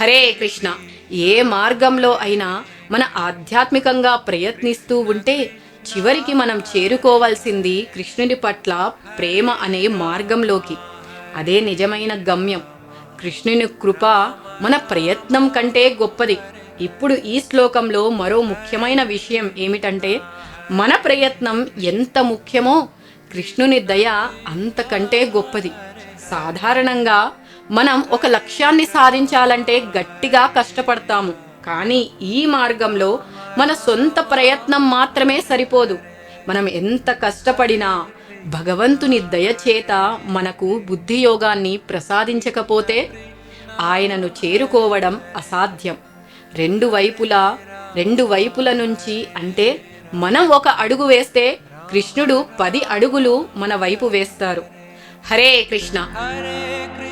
హరే కృష్ణ. ఏ మార్గంలో అయినా మన ఆధ్యాత్మికంగా ప్రయత్నిస్తూ ఉంటే చివరికి మనం చేరుకోవాల్సింది కృష్ణుడి పట్ల ప్రేమ అనే మార్గంలోకి. అదే నిజమైన గమ్యం. కృష్ణుని కృప మన ప్రయత్నం కంటే గొప్పది. ఇప్పుడు ఈ శ్లోకంలో మరో ముఖ్యమైన విషయం ఏమిటంటే మన ప్రయత్నం ఎంత ముఖ్యమో కృష్ణుని దయ అంతకంటే గొప్పది. సాధారణంగా మనం ఒక లక్ష్యాన్ని సాధించాలంటే గట్టిగా కష్టపడతాము. కానీ ఈ మార్గంలో మన సొంత ప్రయత్నం మాత్రమే సరిపోదు. మనం ఎంత కష్టపడినా భగవంతుని దయచేత మనకు బుద్ధి యోగాన్ని ప్రసాదించకపోతే ఆయనను చేరుకోవడం అసాధ్యం. రెండు వైపులా రెండు వైపుల నుంచి అంటే మనం ఒక అడుగు వేస్తే కృష్ణుడు పది అడుగులు మన వైపు వేస్తారు. హరే కృష్ణ. హరే కృష్ణ.